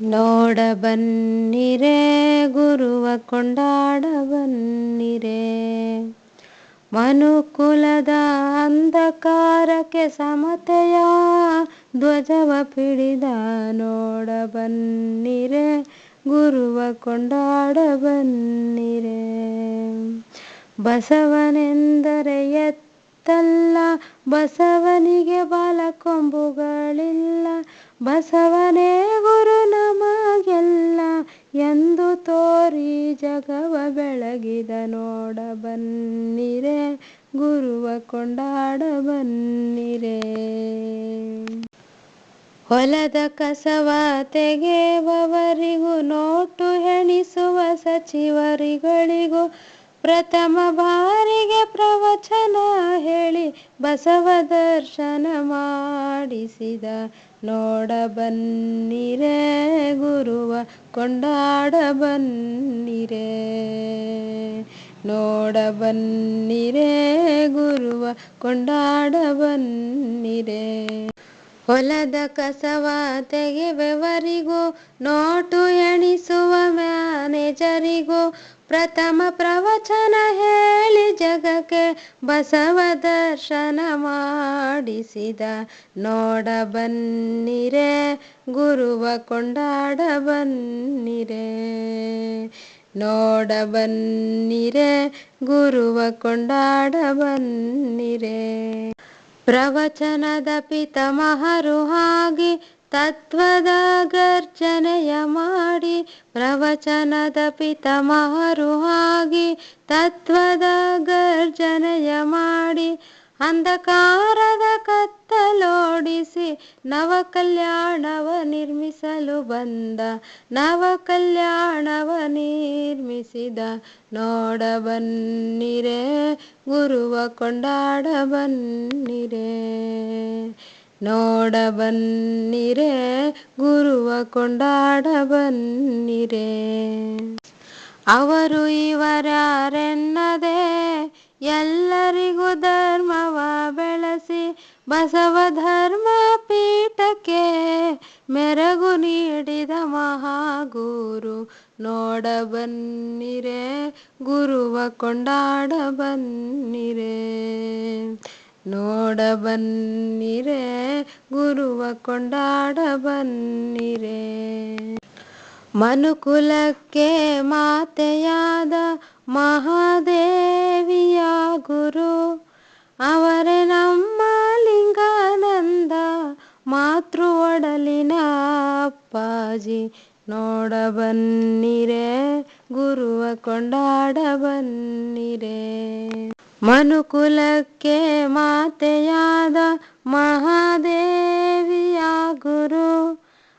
ನೋಡ ಬನ್ನಿರೆ ಗುರುವ ಕೊಂಡಾಡ ಬನ್ನಿರೆ ಮನುಕುಲದ ಅಂಧಕಾರಕ್ಕೆ ಸಮತೆಯ ಧ್ವಜವ ಪಿಡಿದ ನೋಡ ಬನ್ನಿರೆ ಗುರುವ ಕೊಂಡಾಡ ಬನ್ನಿರೆ ಬಸವನೆಂದರೆ ಎತ್ತಲ್ಲ, ಬಸವನಿಗೆ ಬಾಲ ಕೊಂಬುಗಳಿಲ್ಲ. ಬಸವನೇ ಗುರು ನಮಗೆಲ್ಲ ಎಂದು ತೋರಿ ಜಗವ ಬೆಳಗಿದ ನೋಡ ಬನ್ನಿರೆ, ಗುರುವ ಕೊಂಡಾಡ ಬನ್ನಿರೆ. ಹೊಲದ ಕಸವ ತೆಗೆಯುವವರಿಗೂ ನೋಟು ಹೆಣಿಸುವ ಸಚಿವರುಗಳಿಗೂ ಪ್ರಥಮ ಬಾರಿಗೆ ಪ್ರವಚನ ಹೇಳಿ ಬಸವ ದರ್ಶನ ಮಾಡಿಸಿದ ನೋಡ ಬನ್ನಿರೆ ಗುರುವ, ಕೊಂಡಾಡ ಬನ್ನಿರೆ. ನೋಡ ಬನ್ನಿರೆ ಗುರುವ, ಕೊಂಡಾಡ ಬನ್ನಿರೆ. ಹೊಲದ ಕಸವ ತೆಗೆಬೆವರಿಗೂ ನೋಟು ಎಣಿಸುವ ಮ್ಯಾನೇಜರಿಗೂ, ಪ್ರಥಮ ಪ್ರವಚನ ಬಸವ ದರ್ಶನ ಮಾಡಿಸಿದ. ನೋಡ ಬನ್ನಿರೆ, ಗುರುವ ಕೊಂಡಾಡ ಬನ್ನಿರೆ. ನೋಡ ಬನ್ನಿರೆ, ಗುರುವ ಕೊಂಡಾಡ ಬನ್ನಿರೆ. ಪ್ರವಚನದ ಪಿತಮಹರು ಹಾಗೆ ತತ್ವದ ಗರ್ಜನೆಯ ಮಾಡಿ ಪ್ರವಚನದ ಪಿತ ಹಾಗೆ ತತ್ವದ ಗರ್ಜನೆಯ ಮಾಡಿ ಅಂಧಕಾರದ ಕತ್ತಲೋಡಿಸಿ ನವ ಕಲ್ಯಾಣವ ನಿರ್ಮಿಸಲು ಬಂದ ನವ ಕಲ್ಯಾಣವ ನಿರ್ಮಿಸಿದ. ನೋಡ ಬನ್ನಿರೇ, ಗುರುವ ಕೊಂಡಾಡ ಬನ್ನಿರೆ. ನೋಡ ಬನ್ನಿರೆ ಗುರುವ ಕೊಂಡಾಡ ಬನ್ನಿರೆ ಅವರು ಇವರಾರೆನ್ನದೆ, ಎಲ್ಲರಿಗೂ ಧರ್ಮವ ಬೆಳೆಸಿ, ಬಸವ ಧರ್ಮ ಪೀಠಕ್ಕೆ ಮೆರಗು ನೀಡಿದ ಮಹಾಗುರು ನೋಡ ಬನ್ನಿರೆ ಗುರುವ ಕೊಂಡಾಡ ಬನ್ನಿರೆ ನೋಡ ಬನ್ನಿರೆ ಗುರುವ ಕೊಂಡಾಡ ಬನ್ನಿರೆ ಮನುಕುಲಕ್ಕೆ ಮಾತೆಯಾದ ಮಹಾದೇವಿಯ ಗುರು, ಅವರೇ ನಮ್ಮ ಲಿಂಗಾನಂದ ಮಾತೃ ಒಡಲಿನ ಅಪ್ಪಾಜಿ. ನೋಡ ಬನ್ನಿರೆ ಗುರುವ ಕೊಂಡಾಡ ಬನ್ನಿರೆ ಮನುಕುಲಕ್ಕೆ ಮಾತೆಯಾದ ಮಹಾದೇವಿಯ ಗುರು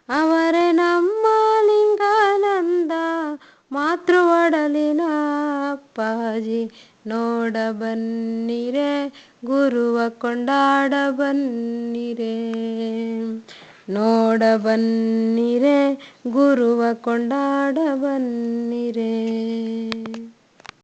ಅವರೇ ನಮ್ಮ ಲಿಂಗಾನಂದ ಮಾತೃ ಒಡಲಿನ ಅಪ್ಪಾಜಿ. ನೋಡ ಬನ್ನಿರೆ, ಗುರುವ ಕೊಂಡಾಡ ಬನ್ನಿರೆ. ನೋಡ ಬನ್ನಿರೆ, ಗುರುವ ಕೊಂಡಾಡ ಬನ್ನಿರೆ.